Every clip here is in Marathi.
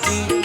thinking.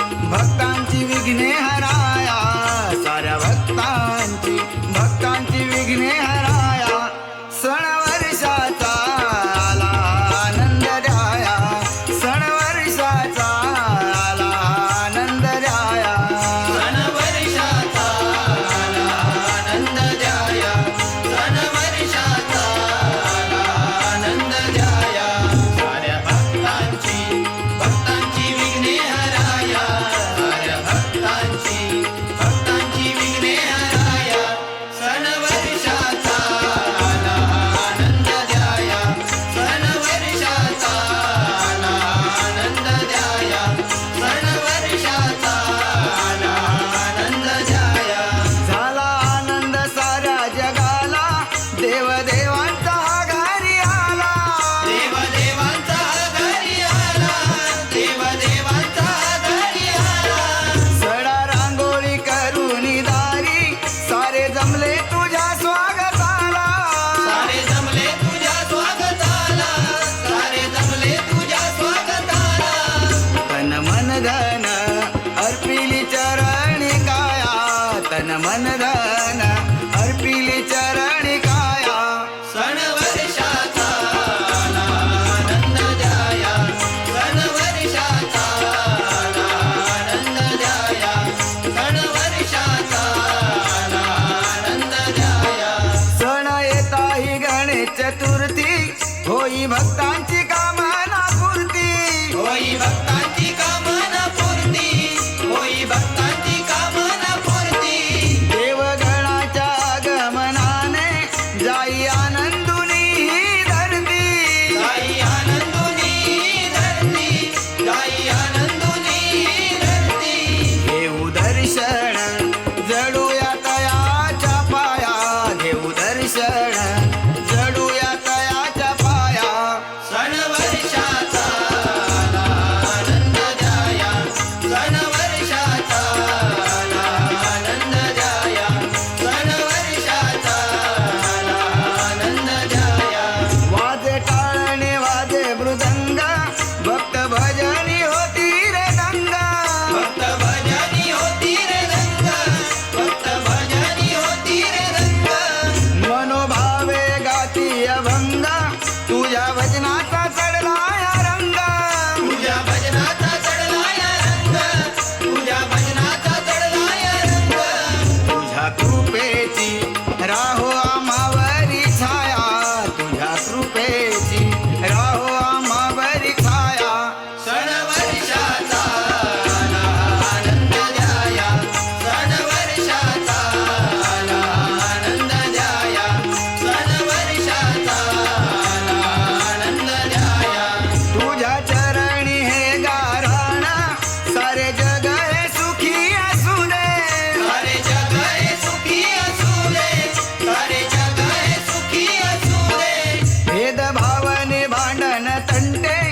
तन मन धन अर्पिली चरण काया सण वर्षाचा आनंद जाया सण वर्षाचा आनंद जाया सण आनंद जाया सण येता ही गणेश चतुर्थी होई भक्तांची कामना पूर्ती होई भक्त తంటే